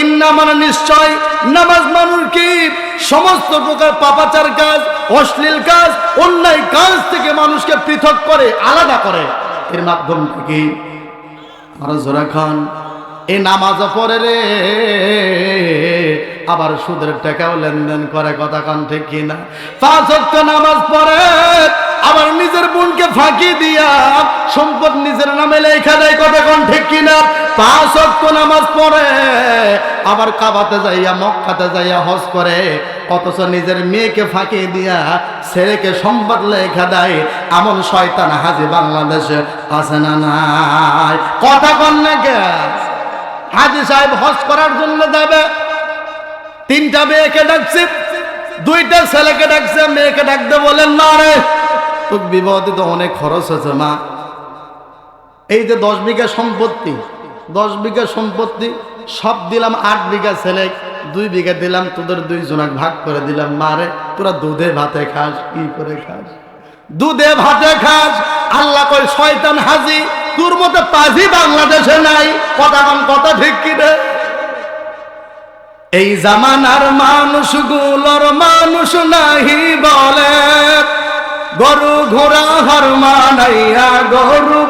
ইন্না মানে নিশ্চয়, নামাজ মানুষকে সমস্ত প্রকার পাপাচার কাজ, অশ্লীল কাজ, অন্যায় কাজ থেকে মানুষকে পৃথক করে, আলাদা করে। এর মাধ্যম থেকে আর জোরা খান এই নামাজ পড়ে রে, আবার সুদের টাকাও লেনদেন করে, কথা কান ঠিক কিনা? পাঁচ নামাজ পড়ে আবার নিজের বোনকে ফাঁকি দিয়া সম্পদ নিজের নামে লেখা দেয় কথা কান ঠিক কিনা? পাঁচ অক্ট নামাজ পড়ে, আবার কাবাতে যাইয়া, মক্কাতে যাইয়া হজ করে। অথচ নিজের মেয়েকে ফাঁকি দিয়া ছেলেকে সম্পদ লেখা দেয়। এমন শয়তান হাজি বাংলাদেশে আছে না নাই? কথা কন না কে? হাজি সাহেব হজ করার জন্য যাবে। তিনটা মেয়েকে ডাকছে, দুইটা ছেলেকে ডাকছে, মেয়েকে ডাকতে বলেন না রে তোর বিবাহতে তো অনেক খরচ হয়েছে মা। এই যে দশ বিঘা সম্পত্তি, দশ বিঘা সম্পত্তি, সব দিলাম আট বিঘা ছেলে, দুই বিঘা দিলাম তোদের দুই জনাক ভাগ করে দিলাম মারে তোরা দুধে ভাতে খাস, কি করে খাস? দুধে ভাতে খাস, আল্লাহ কই শয়তান হাজি, তোর মতো পাজি বাংলাদেশে নাই, কথা কন কথা ঠিক কি রে? এই জামানার মানুষগুলোর মানুষ নাহি বলে। গরু ঘোড়া হর মানাইয়া, গরু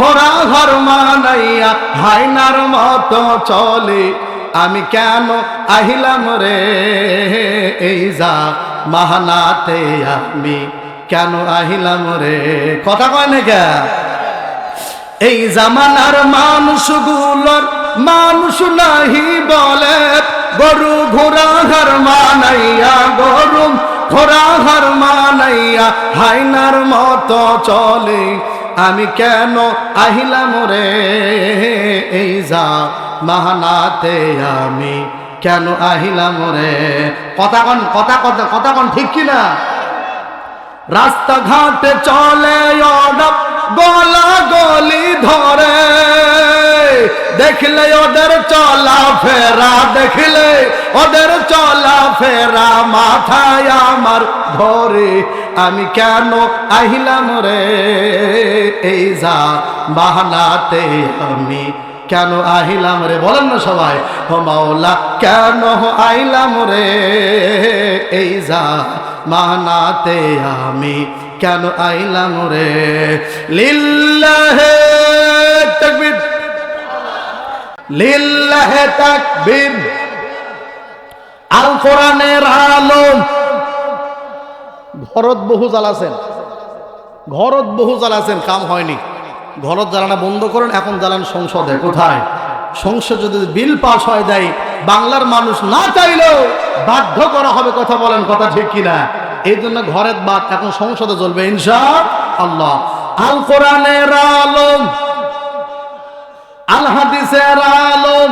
ঘোড়া হর মানাইয়া হাইনার মতো চলে। আমি কেন আহিলাম রে? এই যা মাহানাতে আমি কেন আহিলাম রে? কথা কয় না কে? এই জামানার মানুষগুলোর মানুষ নাহি বলে, গরু ঘোড়া হার মানাইয়া, গরু ঘোড়া হার মানাইয়া হাইনার মতো চলে। আমি কেন আহিলাম রে? এই যা মাহানাতে আমি কেন আহিলাম রে? কথা কন, কথা কথা কথা কন, ঠিক কিনা? রাস্তাঘাটে চলে অডপ, গলা গলি ধরে। দেখলে ওদের চলা ফেরা, দেখলে ওদের চলা ফেরা, মাথায় আমার ধরে আমি কেন আহিলাম রে? এই যা বাহানাতে আমি কেন আহিলাম রে? বলেন না সবাই। ও মাওলা, কেন আইলাম রে? এই যা মানাতে আমি কেন আইলাম রে? লিল্লাহে তাকবীর। ঘরত বহু জ্বালাছেন ঘরত বহু জ্বালাছেন কাম হয়নি। ঘরত জ্বালানো বন্ধ করেন, এখন জ্বালান সংসদে, কোথায়? সংসদ যদি বিল পাস হয় দেয় বাংলার মানুষ না চাইলেও বাধ্য করা হবে, কথা বলেন, কথা ঠিক কিনা? এই জন্য ঘরের বাদ এখন সংসদে চলবে ইনশা আল্লাহ আল কোরআনের আলম। আল আলম,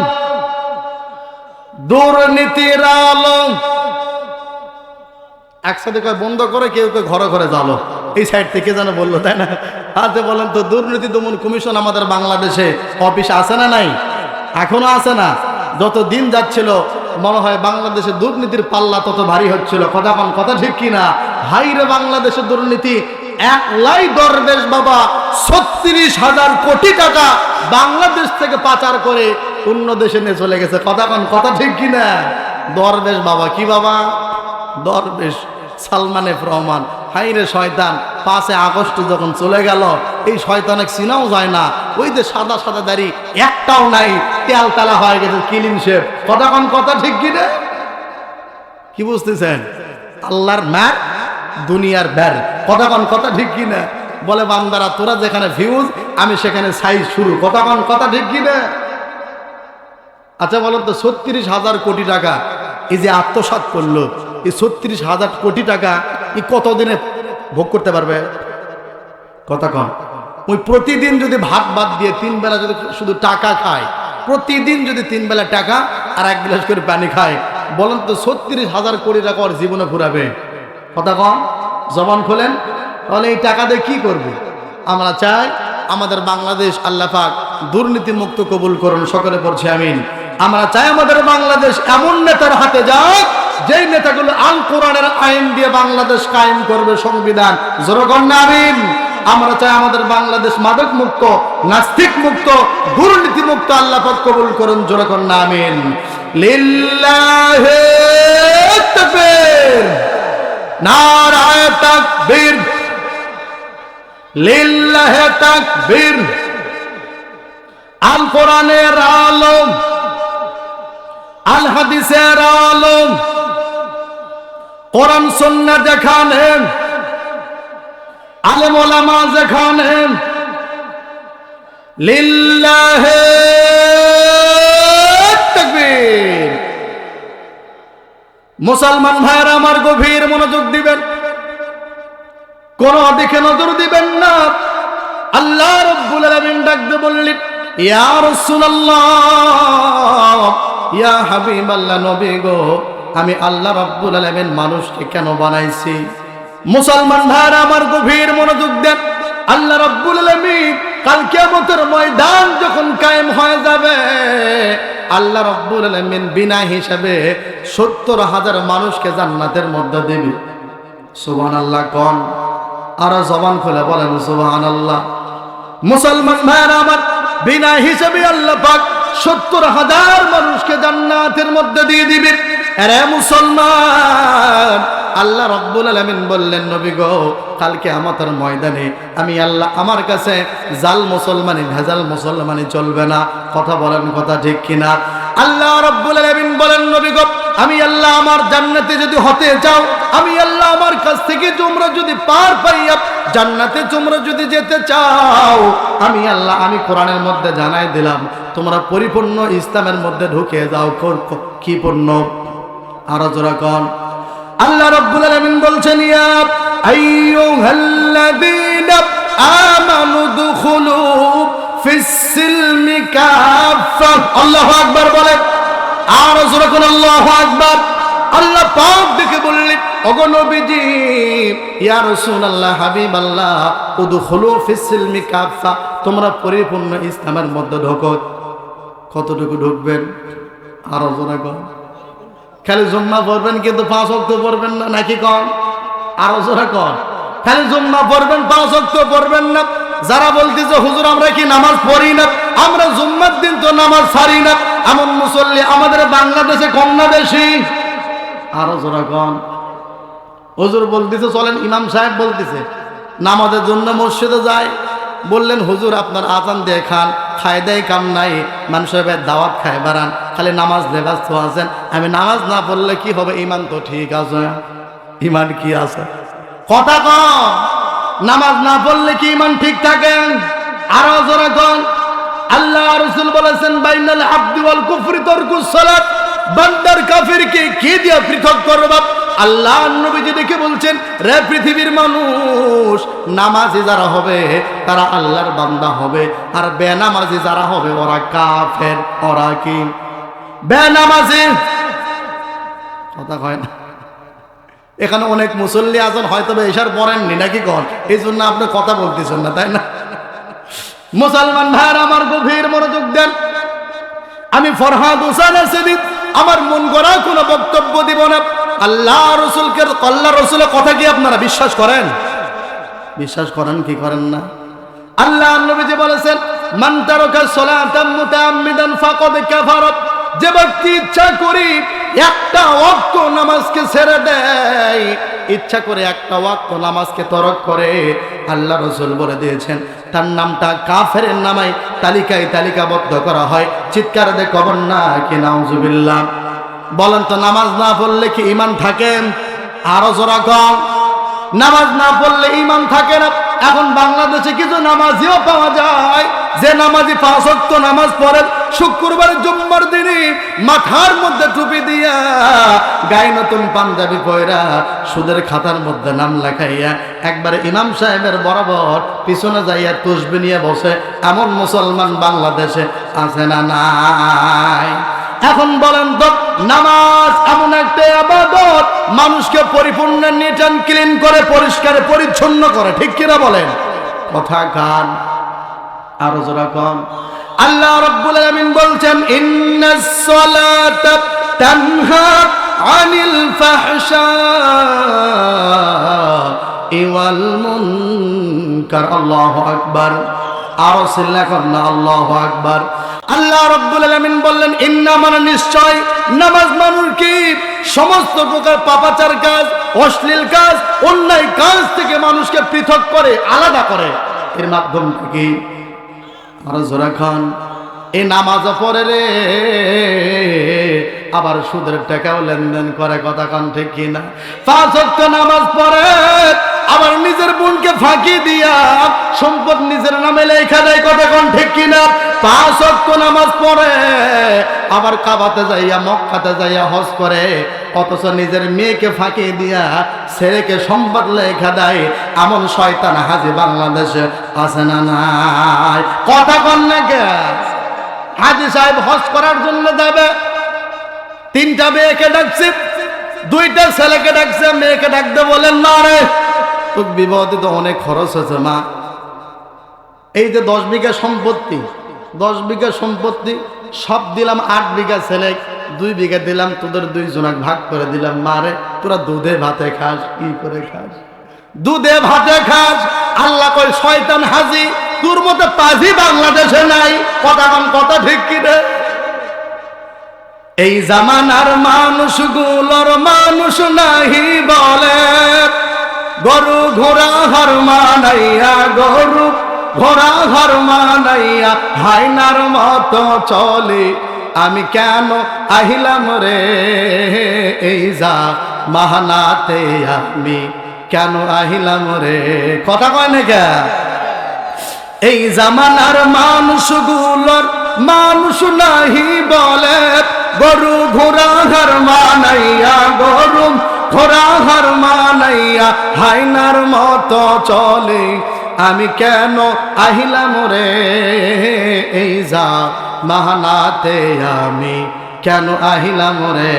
দুর্নীতির আলম। একসাথে কয় বন্ধ করে, কেউ কেউ ঘরে ঘরে জালো এই সাইড থেকে যেন বলল, তাই না? আচ্ছা বলেন তো, দুর্নীতি দমন কমিশন আমাদের বাংলাদেশে অফিস আছে না নাই? এখনও আছে না। যত দিন যাচ্ছিল, মনে হয় বাংলাদেশে দুর্নীতির পাল্লা তত ভারী হচ্ছিল। কথা কথা ঠিক কিনা? হাইরে বাংলাদেশের দুর্নীতি এক লাই দরবেশ বাবা। ছত্রিশ হাজার কোটি টাকা বাংলাদেশ থেকে পাচার করে অন্য দেশে নিয়ে চলে গেছে। কথা কন, কথা ঠিক কিনা? দরবেশ বাবা, কি বাবা? দরবেশ সালমান রহমান। হাইরে শয়তান, পাঁচে আগস্ট যখন চলে গেল, এই শয়তানের চিনাও যায় না। ওই যে সাদা সাদা দাড়ি, একটাও নাই তেল তালা হয়ে গেছে, কিলিন শেপ। কথা কন, কথা ঠিক কিনা? কি বুঝতেছেন? আল্লাহর ম্যার দুনিয়ার ব্যার। কথা কন, কথা ঠিক কিনা? বলে, বান্দারা, তোরা যেখানে ভিউজ আমি সেখানে সাইজ শুরু। কথা কন, কথা ঠিক কিনা আচ্ছা বলো তো, ছত্রিশ হাজার কোটি টাকা, এই যে আত্মসাত করল, এই ছত্রিশ হাজার কোটি টাকা, এই কতদিনে ভোগ করতে পারবে? কথা কন। ওই প্রতিদিন যদি ভাত বাদ দিয়ে তিন বেলা যদি শুধু টাকা খায়, প্রতিদিন যদি তিন বেলা টাকা আর এক গ্লাস করে পানি খায়, বলেন তো, ছত্রিশ হাজার কোটি টাকা ওর জীবনে ঘুরাবে। কথা কম জবান খোলেন। তাহলে এই টাকা দিয়ে কি করবে? আমরা চাই আমাদের বাংলাদেশ আল্লাহ পাক দুর্নীতি মুক্ত কবুল করুন, সকলে পড়ছে আমিন। আমরা চাই আমাদের বাংলাদেশ এমন নেতার হাতে যাক, যেই নেতাগুলো আল কোরআনের আইন দিয়ে বাংলাদেশ কায়েম করবে সংবিধান। জোরগণ আমিন। আমরা চাই আমাদের বাংলাদেশ মাদক মুক্ত, নাস্তিক মুক্ত, দুর্নীতি মুক্ত আল্লাহ পাক কবুল করুন জোরগণ আমিন। লিল্লাহে তাকবীর। নারায়ে তাকবীর। লিল্লাহে তাকবীর। আল কোরআনের আলম আল হাদিসের আলম, কোরআন সন্না যেখানে আলেম ওলামা যেখানে লিল্লাহে তাকবীর। মুসলমান ভাইয়েরা আমার গভীর মনোযোগ দিবেন। কোন দিকে নজর দিবেন না। আল্লাহ রব্বুল আলামিন ডাকতে বললেন, ইয়া রাসূলুল্লাহ, ইয়া হাবিবাল্লাহ নবী গো, আমি আল্লাহ রব্বুল আলামিন মানুষকে কেন বানাইছি? মুসলমান ভাইরা, আমার গভীর মনোযোগ দেন। আল্লাহ রব্বুল আলামিন কাল কিয়ামতের ময়দান যখন কায়েম হয়ে যাবে, আল্লাহ রব্বুল আলামিন বিনা হিসাবে সত্তর হাজার মানুষকে জান্নাতের মধ্যে দেবে। সুবহানাল্লাহ, কোন? আর জবান খুলে বলেন, সুবহানাল্লাহ। মুসলমান ভাইরা আমার, বিনা হিসাবে আল্লাহ পাক সত্তর হাজার মানুষকে জান্নাতের মধ্যে দিয়ে দিবেন। আরে মুসলমান, আল্লাহ রব্বুল আলামিন বললেন, নবী গো কালকে আমাদের ময়দানে আমি আল্লাহ আমার কাছে জাল মুসলমানি, ভেজাল মুসলমানি চলবে না। কথা বলেন কথা ঠিক কিনা? আল্লাহ রব্বুল আলামিন বলেন, নবী গো, আমি আল্লাহ আমার জান্নাতে যদি হতে চাও, আমি আল্লাহ থেকে তোমরা যদি পার পাইয়া জান্নাতে তোমরা যদি যেতে চাও, আমি আল্লাহ, আমি কোরআনের মধ্যে জানাই দিলাম, তোমরা পরিপূর্ণ ইসলামের মধ্যে ঢুকে যাও। কি পূর্ণ? আরও জোরা কন। আল্লাহ রাব্বুল আলামিন বলছেন, ইয়া আইয়ুহাল্লাযীনা আমানু দুখুলু ফিস সিলমি কাফা আল্লাহু আকবার বলেন আর জোরে কোন, আল্লাহু আকবার। বললেন ওগো নবীজি, ইয়া রাসূলুল্লাহ, হাবিবাল্লাহ, উদখুলু ফিস সিলমি কাফা তোমরা পরিপূর্ণ ইসলামের মধ্যে ঢোকো। কতটুকু ঢুকবেন? আরও জোরে কন। খালি জুম্মা পড়বেন কিন্তু পাঁচ অক্ত পড়বেন না, নাকি কম আরও জোরে কন। খালি জুম্মা পড়বেন, পাঁচ অক্ত পড়বেন না। যারা বলতেছে, হুজুর, আমরা কি নামাজ পড়ি না? আমরা জুম্মার দিন তো নামাজ ছাড়ি না। এমন মুসল্লি আমাদের বাংলাদেশে কম না বেশি? আরও জোরে কন। হুজুর বলতেছে, চলেন ইমাম সাহেব বলতেছে, নামাজের জন্য মসজিদে যায়। বললেন, হুজুর, আপনার আজান দিয়ে খান, খায় দেয় কাম নাই, মানুষের দাওয়াত খায় বাড়ান, খালি নামাজ দিয়ে ব্যস্ত আছেন, আমি নামাজ না পড়লে কি হবে? ইমান তো ঠিক আছে। ইমান কি আছে? কথা কম নামাজ না পড়লে কি ইমান ঠিক থাকে? আরও জোরে কন আল্লাহ রসুল বলেছেন, বাইনাল আব্দুল কুফরি তরকুস সালাত, বান্দার কাফিরকে কি দিয়া পৃথক করবা? আল্লাহ নবীজি দেখে বলছেন, রে পৃথিবীর মানুষ, নামাজি যারা হবে, তারা আল্লাহর বান্দা হবে। আর বেনামাজি যারা হবে, ওরা কাফের, ওরা কি? বেনামাজি। কথা কয় না। এখানে অনেক মুসল্লি আছেন, হয়তো এসার পড়েননি, নাকি কন? এই জন্য আপনি কথা বলতেছেন না, তাই না? মুসলমান ভাইয়ের, আমার গভীর মনোযোগ দেন। আমি ফরহাদ হোসেন আমার মন গড়া কোনো বক্তব্য দিব না। আল্লাহ রসুলকে আল্লাহ রসুলের কথা কি আপনারা বিশ্বাস করেন? বিশ্বাস করেন কি করেন না? আল্লাহ নবীজি বলেছেন মান তারাকা সালাতাম মুতাআম্মিদান ফাকাদ কাফারা যে ব্যক্তি ইচ্ছা করি একটা ওয়াক্ত নামাজকে ছেড়ে দেয় ইচ্ছা করে একটা ওয়াক্ত নামাজকে তরক করে আল্লাহ রসুল বলে দিয়েছেন তার নামটা কাফের নামাই তালিকায় তালিকাবদ্ধ করা হয় চিৎকার দে কবর না কি নাউজুবিল্লাহ। বলেন তো, নামাজ না পড়লে কি ইমান থাকে? আরও জোরা কম নামাজ না পড়লে ইমান থাকে না। এখন বাংলাদেশে কিছু নামাজিও পাওয়া যায়। যে নামাজি পাঁচ ওয়াক্ত নামাজ পড়েন, শুক্রবার, জুম্মার দিনে মাথার মধ্যে টুপি দিয়া গায়ে নতুন পাঞ্জাবি পয়রা সুদের খাতার মধ্যে নাম লেখাইয়া একবারে ইমাম সাহেবের বরাবর পিছনে যাইয়া তুসবি নিয়ে বসে, এমন মুসলমান বাংলাদেশে আছে না নাই? এখন বলেন তো নামাজ এমন একটা আবাদত, মানুষকে পরিপূর্ণ নিট অ্যান্ড ক্লিন করে, পরিষ্কার, পরিচ্ছন্ন করে। ঠিক কিনা বলেন? কথা গান আরও জোরা কম আল্লাহ রাব্বুল আলামিন বলছেন ইন্নাস সালাতা তানহা আনিল ফাহশা ওয়াল মুনকার। আল্লাহু আকবার। আরও সিল্লা কন্না আল্লাহু আকবার। আল্লাহ রাব্বুল আলামিন বললেন, ইন্না আমার নিশ্চয় নামাজ মানুষকে সমস্ত প্রকার পাপাচার কাজ, অশ্লীল কাজ, অন্যায় কাজ থেকে মানুষকে পৃথক করে, আলাদা করে। এর মাধ্যম থেকে আরও জোরা খান এই নামাজ পড়ে রে, আবার সুদের টাকাও লেনদেন করে, কথা কান ঠিক কিনা? পাঁচ নামাজ পড়ে আবার নিজের বোনকে ফাঁকি দিয়া সম্পদ নিজের নামে লেখা দেয় কান ঠিক কিনা? পাঁচ ওয়াক্ত নামাজ পড়ে, আবার কাবাতে যাইয়া, মক্কাতে যাইয়া হজ করে, অথচ নিজের মেয়েকে ফাঁকি দিয়া ছেলেকে সম্পদ লেখা দেয়। এমন শয়তান হাজি বাংলাদেশে আছে না নাই? কথা কন না কে? হাজি সাহেব হজ করার জন্য যাবে। তিনটা মেয়েকে ডাকছে, দুইটা ছেলেকে ডাকছে, মেয়েকে ডাকতে বলেন, না রে তোর বিবাহতে তো অনেক খরচ আছে, মা। এই যে দশ বিঘা সম্পত্তি, দশ বিঘা সম্পত্তি, সব দিলাম আট বিঘা ছেলে দুই বিঘা দিলাম, তোদের দুই জনাক ভাগ করে দিলাম। মারে তোরা দুধে ভাতে খাস, কি করে খাস? দুধে ভাতে খাস, আল্লাহ কই শয়তান হাজি, তোর মতো পাজি বাংলাদেশে নাই, কথা কন, কথা ঠিক কি রে? এই জামানার মানুষগুলোর মানুষ নাহি বলে। গরু ঘোড়া হার মানাইয়া, গরু ঘোড়া হার মানাইয়া হাইনার মতো চলে। আমি কেন আহিলাম রে? এই যা মাহানাতে আমি কেন আহিলাম রে? কথা কয় না কে? এই জামানার মানুষগুলোর মানুষ নাহি বলে, গরু ঘোড়া ঘর মানাইয়া, গরু ঘোড়া ঘর মানাইয়া হাইনার মতো চলে। আমি কেন আহিলাম রে? এই যা মাহানাতে আমি কেন আহিলাম রে?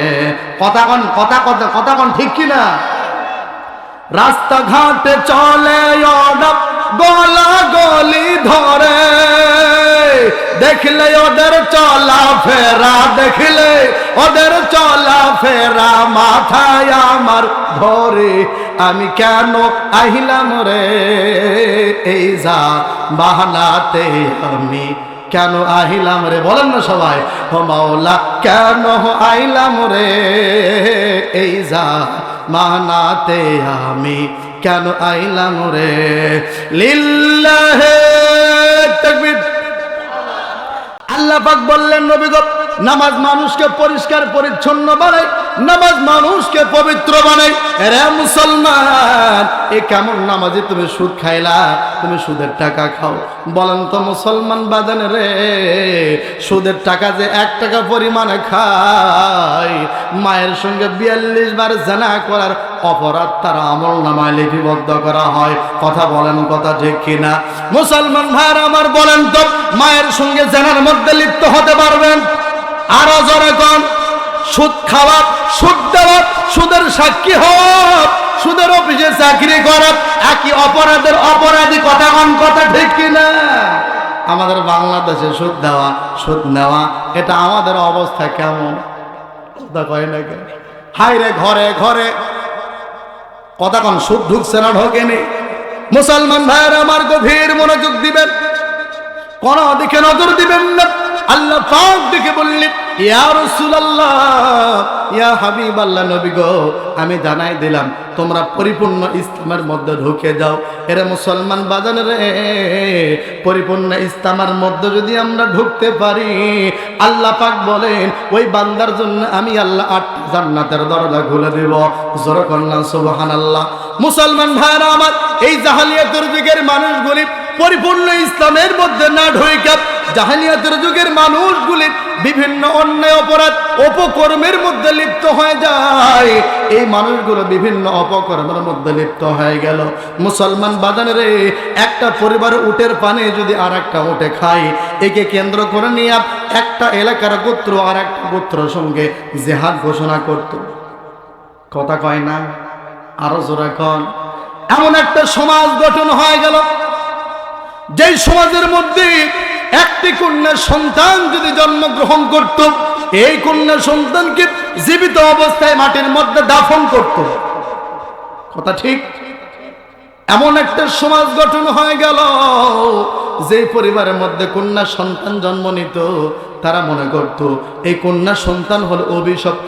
কথা কন, কথা কথা কথা কন, ঠিক কিনা রাস্তাঘাটে চলে অডপ গলা গলি ধরে। দেখলে ওদের চলা ফেরা, দেখলে ওদের চলা ফেরা, মাথায় আমার ধরে আমি কেন আহিলাম রে? এই যা বাহানাতে আমি কেন আহিলাম রে? বলেন না সবাই, ও মাওলা, কেন আইলাম রে? এই যা মানাতে আমি কেন আইলাম রে? লিল্লাহে তাকবীর। বললেন নবী গো নামাজ মানুষকে পরিষ্কার, পরিচ্ছন্ন বানায়, নামাজ মানুষকে পবিত্র বানায়। রে মুসলমান, এ কেমন নামাজে তুমি সুদ খাইলা, তুমি সুদের টাকা খাও। বলেন তো মুসলমান বাদান রে, সুদের টাকা যে এক টাকা পরিমাণে খায়, মায়ের সঙ্গে বিয়াল্লিশ বার জানা করার অপরাধ তার আমল নামায় লিপিবদ্ধ করা হয়। কথা বলেন, কথা ঠিক কিনা? মুসলমান ভাইয়ের আমার বলেন তো, মায়ের সঙ্গে জানার মধ্যে লিপ্ত হতে পারবেন? আরও কন। সুদ খাওয়া সুদ দেওয়া সুদের সাক্ষী হওয়া, সুদের অফিসে চাকরি করা একই অপরাধের অপরাধী কথা কন কথা ঠিক কিনা? আমাদের বাংলাদেশে সুদ দেওয়া, সুদ নেওয়া, এটা আমাদের অবস্থা কেমন? কয় না কেন? হাই রে, ঘরে ঘরে। কথা কন, সুদ ঢুকছে না, ঢোকেনি। মুসলমান ভাইয়ের, আমার গভীর মনোযোগ দিবেন। কোন দিকে নজর দিবেন না। আল্লাহ পাক দেখে বললেন, ইয়া রাসূলুল্লাহ, ইয়া হাবিবাল্লাহ নবী গো, আমি জানাই দিলাম, তোমরা পরিপূর্ণ ইসলামের মধ্যে ঢুকে যাও। এরা মুসলমান বাজান রে, পরিপূর্ণ ইসলামের মধ্যে যদি আমরা ঢুকতে পারি, আল্লাহ পাক বলেন, ওই বান্দার জন্য আমি আল্লাহ আট জান্নাতের দরজা খুলে দেব। জোর কন্যা, সুবহানাল্লাহ। মুসলমান ভাইরা আমার, এই জাহালিয়াতের যুগের মানুষগুলি পরিপূর্ণ ইসলামের মধ্যে না ঢুকে জাহালিয়াতের যুগের মানুষগুলি বিভিন্ন অন্যায় অপরাধ অপকর্মের মধ্যে লিপ্ত হয়ে যায়। এই মানুষগুলো বিভিন্ন অপকর্মের মধ্যে লিপ্ত হয়ে গেল। মুসলমান বাজানের একটা পরিবার উটের পানে যদি আর একটা উঠে খায়, একে কেন্দ্র করে নিয়ে একটা এলাকার গোত্র আর একটা গোত্র সঙ্গে জেহাদ ঘোষণা করত। কথা কয় না? আরও জোরা কন। এমন একটা সমাজ গঠন হয়ে গেল। যেই সমাজের মধ্যে একটি কন্যা সন্তান যদি জন্মগ্রহণ করত, এই কন্যা সন্তানকে জীবিত অবস্থায় মাটির মধ্যে দাফন করত। কথা ঠিক? এমন একটা সমাজ গঠন হয়ে গেল যে পরিবারের মধ্যে কন্যা সন্তান জন্ম নিত, তারা মনে করত, এই কন্যা সন্তান হল অভিশপ্ত